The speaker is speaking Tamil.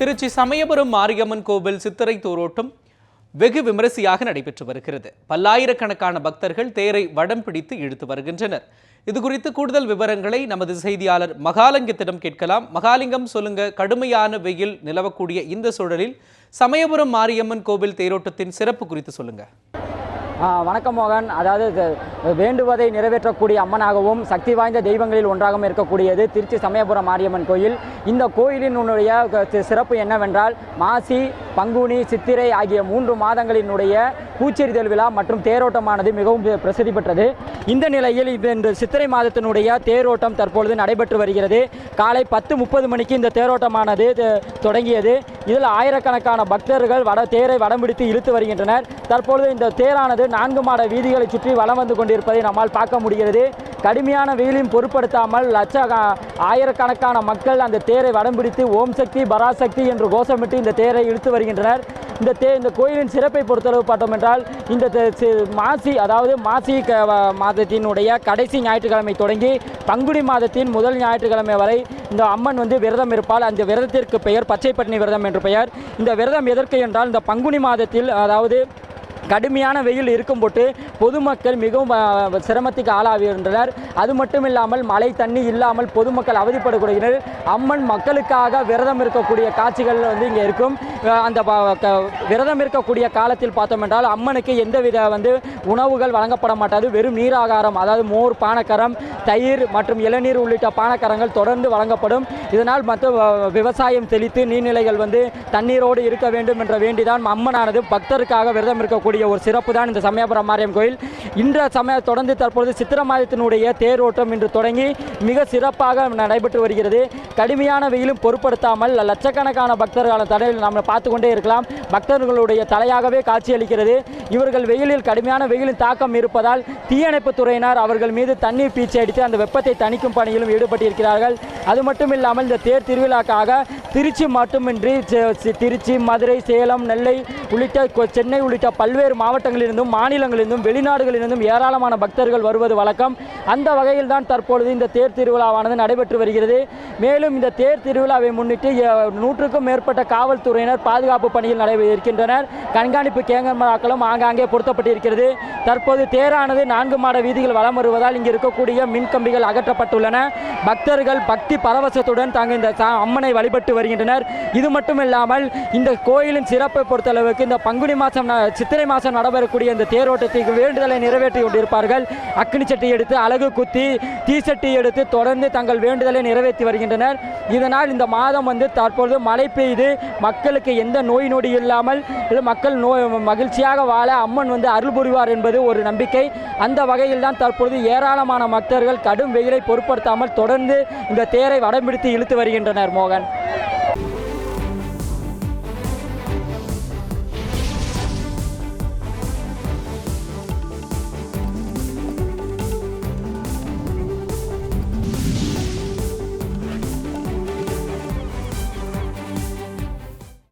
திருச்சி சமயபுரம் மாரியம்மன் கோவில் சித்திரை தோரோட்டம் வெகு விமரிசையாக நடைபெற்று வருகிறது. பல்லாயிரக்கணக்கான பக்தர்கள் தேரை வடம் பிடித்து இழுத்து வருகின்றனர். இது குறித்து கூடுதல் விவரங்களை நமது செய்தியாளர் மகாலிங்கத்திடம் கேட்கலாம். மகாலிங்கம் சொல்லுங்க கடுமையான வெயில் நிலவக்கூடிய இந்த சூழலில் சமயபுரம் மாரியம்மன் கோவில் தேரோட்டத்தின் சிறப்பு குறித்து சொல்லுங்க. வணக்கம் மோகன். அதாவது வேண்டுவதை நிறைவேற்றக்கூடிய அம்மனாகவும் சக்தி வாய்ந்த தெய்வங்களில் ஒன்றாகவும் இருக்கக்கூடியது திருச்சி சமயபுரம் மாரியம்மன் கோயில். இந்த கோயிலினுடைய உன்னுடைய சிறப்பு என்னவென்றால் மாசி பங்குனி சித்திரை ஆகிய மூன்று மாதங்களினுடைய பூச்செறிதல் விழா மற்றும் தேரோட்டமானது மிகவும் பிரசித்தி பெற்றது. இந்த நிலையில் இது இந்த சித்திரை மாதத்தினுடைய தேரோட்டம் தற்பொழுது நடைபெற்று வருகிறது. காலை பத்து முப்பது மணிக்கு இந்த தேரோட்டமானது தொடங்கியது. இதில் ஆயிரக்கணக்கான பக்தர்கள் வட தேரை வடம் பிடித்து இழுத்து வருகின்றனர். தற்பொழுது இந்த தேரானது நான்கு மாட வீதிகளை சுற்றி வலம் வந்து கொண்டிருப்பதை நம்மால் பார்க்க முடிகிறது. கடுமையான வெயிலையும் பொருட்படுத்தாமல் லட்ச ஆயிரக்கணக்கான மக்கள் அந்த தேரை வடம் பிடித்து ஓம் சக்தி பராசக்தி என்று கோஷமிட்டு இந்த தேரை இழுத்து வருகின்றனர். இந்த தே இந்த கோயிலின் சிறப்பை பொறுத்தளவு பார்த்தோம் என்றால் இந்த தே- மாசி அதாவது மாசி க- மாதத்தினுடைய கடைசி ஞாயிற்றுக்கிழமை தொடங்கி பங்குனி மாதத்தின் முதல் ஞாயிற்றுக்கிழமை வரை இந்த அம்மன் வந்து விரதம் இருப்பால் அந்த விரதத்திற்கு பெயர் பச்சைப்பட்டினி விரதம் என்று பெயர். இந்த விரதம் எதற்கு என்றால் இந்த பங்குனி மாதத்தில் அதாவது கடுமையான வெயில் இருக்கும் போட்டு பொதுமக்கள் மிகவும் சிரமத்துக்கு ஆளாகின்றனர். அது மட்டும் இல்லாமல் மழை தண்ணி இல்லாமல் பொதுமக்கள் அவதிப்படக்கூடியனர் அம்மன் மக்களுக்காக விரதம் இருக்கக்கூடிய காட்சிகள் வந்து இங்கே இருக்கும். அந்த க- விரதம் இருக்கக்கூடிய காலத்தில் பார்த்தோம் என்றால் அம்மனுக்கு எந்தவித வந்து உணவுகள் வழங்கப்பட மாட்டாது. வெறும் நீராகாரம் அதாவது மோர் பானக்கரம் தயிர் மற்றும் இளநீர் உள்ளிட்ட பானக்கரங்கள் தொடர்ந்து வழங்கப்படும். இதனால் மற்ற விவசாயம் செழித்து நீர்நிலைகள் வந்து தண்ணீரோடு இருக்க வேண்டும் என்ற வேண்டிதான் அம்மனானது பக்தருக்காக விரதம் இருக்கக்கூடிய ஒரு சிறப்பு தான் இந்த சமயபுரம் மாரியம் கோயில். இன்ற சமய தொடர்ந்து தற்பொழுது சித்திர மாதத்தினுடைய தேரோட்டம் இன்று தொடங்கி மிக சிறப்பாக நடைபெற்று வருகிறது. கடுமையான வெயிலும் பொருட்படுத்தாமல் லட்சக்கணக்கான பக்தர்களான தடையில் நாம் பார்த்து கொண்டே இருக்கலாம். பக்தர்களுடைய தலையாகவே காட்சியளிக்கிறது. இவர்கள் வெயிலில் கடுமையான வெயிலின் தாக்கம் இருப்பதால் தீயணைப்பு துறையினர் அவர்கள் மீது தண்ணீர் பீச்சி அடித்து அந்த வெப்பத்தை தணிக்கும் பணியிலும் ஈடுபட்டிருக்கிறார்கள். அது மட்டும் இல்லாமல் இந்த தேர் திருவிழாக்காக திருச்சி மட்டுமின்றி திருச்சி மதுரை சேலம் நெல்லை உள்ளிட்ட சென்னை உள்ளிட்ட பல்வேறு மாவட்டங்களிலிருந்தும் மாநிலங்களிலிருந்தும் வெளிநாடுகளிலிருந்தும் ஏராளமான பக்தர்கள் வருவது வழக்கம். அந்த வகையில் தான் தற்பொழுது இந்த தேர் திருவிழாவானது நடைபெற்று வருகிறது. மேலும் இந்த தேர் திருவிழாவை முன்னிட்டு நூற்றுக்கும் மேற்பட்ட காவல்துறையினர் பாதுகாப்பு பணியில் நடைபெற இருக்கின்றனர். கண்காணிப்பு கேமராக்களும் ஆங்காங்கே பொருத்தப்பட்டிருக்கிறது. தற்போது தேரானது நான்கு மாட வீதிகள் வலம் வருவதால் இங்கு இருக்கக்கூடிய மின்கம்பிகள் அகற்றப்பட்டுள்ளன. பக்தர்கள் பக்தி பரவசத்துடன் தாங்க இந்த அம்மனை வழிபட்டு வருகின்றனர். இது மட்டும் இல்லாமல் இந்த கோயிலின் சிறப்பை பொறுத்தளவுக்கு இந்த பங்குனி மாதம் சித்திரை மாதம் நடைபெறக்கூடிய இந்த தேரோட்டத்திற்கு வேண்டுதலை நிறைவேற்றி கொண்டிருப்பார்கள். அக்னி சட்டி எடுத்து அழகு குத்தி தீசட்டி எடுத்து தொடர்ந்து தங்கள் வேண்டுதலை நிறைவேற்றி வருகின்றனர். இதனால் இந்த மாதம் வந்து தற்பொழுது மழை பெய்து மக்களுக்கு எந்த நோய் நொடி இல்லாமல் இது மக்கள் நோய் மகிழ்ச்சியாக வாழ அம்மன் வந்து அருள் புரிவார் என்பது ஒரு நம்பிக்கை. அந்த வகையில் தான் தற்பொழுது ஏராளமான பக்தர்கள் கடும் வெயிலை பொருட்படுத்தாமல் தொடர்ந்து இந்த தேரை வடம் பிடித்து இழுத்து வருகின்றனர் மோகன்.